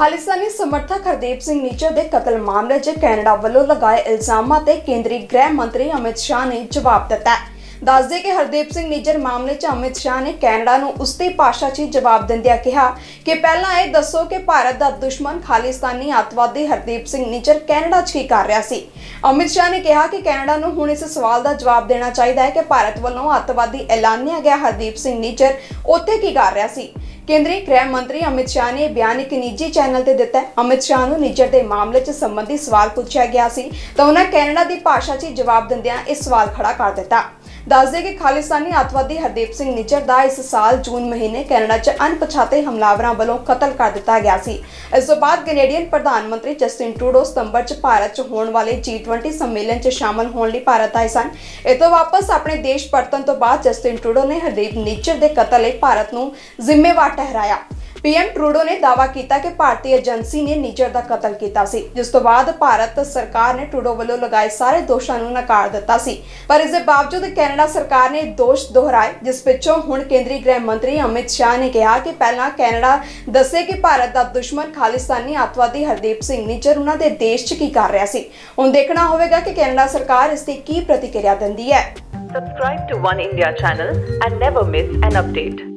ਖਾਲਿਸਤਾਨੀ ਸਮਰਥਕ ਹਰਦੀਪ ਸਿੰਘ ਨੀਚਰ ਦੇ ਕਤਲ ਮਾਮਲੇ 'ਚ ਕੈਨੇਡਾ ਵੱਲੋਂ ਲਗਾਏ ਇਲਜ਼ਾਮਾਂ ਤੇ ਕੇਂਦਰੀ ਗ੍ਰਹਿ ਮੰਤਰੀ ਅਮਿਤ ਸ਼ਾਹ ਨੇ ਜਵਾਬ ਦਿੱਤਾ ਹੈ। ਦੱਸਦੇ ਕਿ ਹਰਦੀਪ ਸਿੰਘ ਨਿੱਜਰ ਮਾਮਲੇ 'ਚ ਅਮਿਤ ਸ਼ਾਹ ਨੇ ਕੈਨੇਡਾ ਨੂੰ ਉਸਦੀ ਭਾਸ਼ਾ 'ਚ ਹੀ ਜਵਾਬ ਦਿੰਦਿਆਂ ਕਿਹਾ ਕਿ ਪਹਿਲਾਂ ਇਹ ਦੱਸੋ ਕਿ ਭਾਰਤ ਦਾ ਦੁਸ਼ਮਣ ਖਾਲਿਸਤਾਨੀ ਅੱਤਵਾਦੀ ਹਰਦੀਪ ਸਿੰਘ ਨਿੱਜਰ ਕੈਨੇਡਾ 'ਚ ਕੀ ਕਰ ਰਿਹਾ ਸੀ। ਅਮਿਤ ਸ਼ਾਹ ਨੇ ਕਿਹਾ ਕਿ ਕੈਨੇਡਾ ਨੂੰ ਹੁਣ ਇਸ ਸਵਾਲ ਦਾ ਜਵਾਬ ਦੇਣਾ ਚਾਹੀਦਾ ਹੈ ਕਿ ਭਾਰਤ ਵੱਲੋਂ ਅੱਤਵਾਦੀ ਐਲਾਨਿਆ ਗਿਆ ਹਰਦੀਪ ਸਿੰਘ ਨਿੱਜਰ ਉੱਥੇ ਕੀ ਕਰ ਰਿਹਾ ਸੀ। ਕੇਂਦਰੀ ਗ੍ਰਹਿ ਮੰਤਰੀ ਅਮਿਤ ਸ਼ਾਹ ਨੇ ਇਹ ਬਿਆਨ ਇੱਕ ਨਿੱਜੀ ਚੈਨਲ ਤੇ ਦਿੱਤਾ ਅਮਿਤ ਸ਼ਾਹ ਨੂੰ ਨਿੱਜਰ ਦੇ ਮਾਮਲੇ 'ਚ ਸੰਬੰਧੀ ਸਵਾਲ ਪੁੱਛਿਆ ਗਿਆ ਸੀ ਤਾਂ ਉਹਨਾਂ ਕੈਨੇਡਾ ਦੀ ਭਾਸ਼ਾ 'ਚ ਜਵਾਬ ਦਿੰਦਿਆਂ ਇਹ ਸਵਾਲ ਖੜਾ ਕਰ ਦਿੱਤਾ। ਦੱਸਦੇ ਕਿ ਖਾਲਿਸਤਾਨੀ ਅੱਤਵਾਦੀ ਹਰਦੀਪ ਸਿੰਘ ਨਿੱਜਰ ਦਾ ਇਸ ਸਾਲ ਜੂਨ ਮਹੀਨੇ ਕੈਨੇਡਾ 'ਚ ਅਣਪਛਾਤੇ ਹਮਲਾਵਰਾਂ ਵੱਲੋਂ ਕਤਲ ਕਰ ਦਿੱਤਾ ਗਿਆ ਸੀ। ਇਸ ਤੋਂ ਬਾਅਦ ਕੈਨੇਡੀਅਨ ਪ੍ਰਧਾਨ ਮੰਤਰੀ ਜਸਟਿਨ ਟਰੂਡੋ ਸਤੰਬਰ 'ਚ ਭਾਰਤ 'ਚ ਹੋਣ ਵਾਲੇ G20 ਸੰਮੇਲਨ 'ਚ ਸ਼ਾਮਲ ਹੋਣ ਲਈ ਭਾਰਤ ਆਏ ਸਨ। ਇਹ ਤੋਂ ਵਾਪਸ ਆਪਣੇ ਦੇਸ਼ ਪਰਤਣ ਤੋਂ ਬਾਅਦ ਜਸਟਿਨ ਟਰੂਡੋ ਨੇ ਹਰਦੀਪ ਨਿੱਜਰ ਦੇ ਕਤਲ ਲਈ ਭਾਰਤ ਨੂੰ ਜ਼ਿੰਮੇਵਾਰ ਠਹਿਰਾਇਆ। ਪੀਐਮ ਟਰੂਡੋ ਨੇ ਦਾਅਵਾ ਕੀਤਾ ਕਿ ਭਾਰਤੀ ਏਜੰਸੀ ਨੇ ਨਿੱਜਰ ਦਾ ਕਤਲ ਕੀਤਾ ਸੀ, ਜਿਸ ਤੋਂ ਬਾਅਦ ਭਾਰਤ ਸਰਕਾਰ ਨੇ ਟਰੂਡੋ ਵੱਲੋਂ ਲਗਾਏ ਸਾਰੇ ਦੋਸ਼ਾਂ ਨੂੰ ਨਕਾਰ ਦਿੱਤਾ ਸੀ। ਪਰ ਇਸ ਦੇ ਬਾਵਜੂਦ ਕੈਨੇਡਾ ਸਰਕਾਰ ਨੇ ਦੋਸ਼ ਦੁਹਰਾਏ, ਜਿਸ ਪਿੱਛੋਂ ਹੁਣ ਕੇਂਦਰੀ ਗ੍ਰਹਿ ਮੰਤਰੀ ਅਮਿਤ ਸ਼ਾਹ ਨੇ ਕਿਹਾ ਕਿ ਪਹਿਲਾਂ ਕੈਨੇਡਾ ਦੱਸੇ ਕਿ ਭਾਰਤ ਦਾ ਦੁਸ਼ਮਣ ਖਾਲਿਸਤਾਨੀ ਅੱਤਵਾਦੀ ਹਰਦੀਪ ਸਿੰਘ ਨਿੱਜਰ ਉਹਨਾਂ ਦੇ ਦੇਸ਼ 'ਚ ਕੀ ਕਰ ਰਿਹਾ ਸੀ। ਹੁਣ ਦੇਖਣਾ ਹੋਵੇਗਾ ਕਿ ਕੈਨੇਡਾ ਸਰਕਾਰ ਇਸ ਦੀ ਕੀ ਪ੍ਰਤੀਕਿਰਿਆ ਦਿੰਦੀ ਹੈ। Subscribe to One India channel and never miss an update.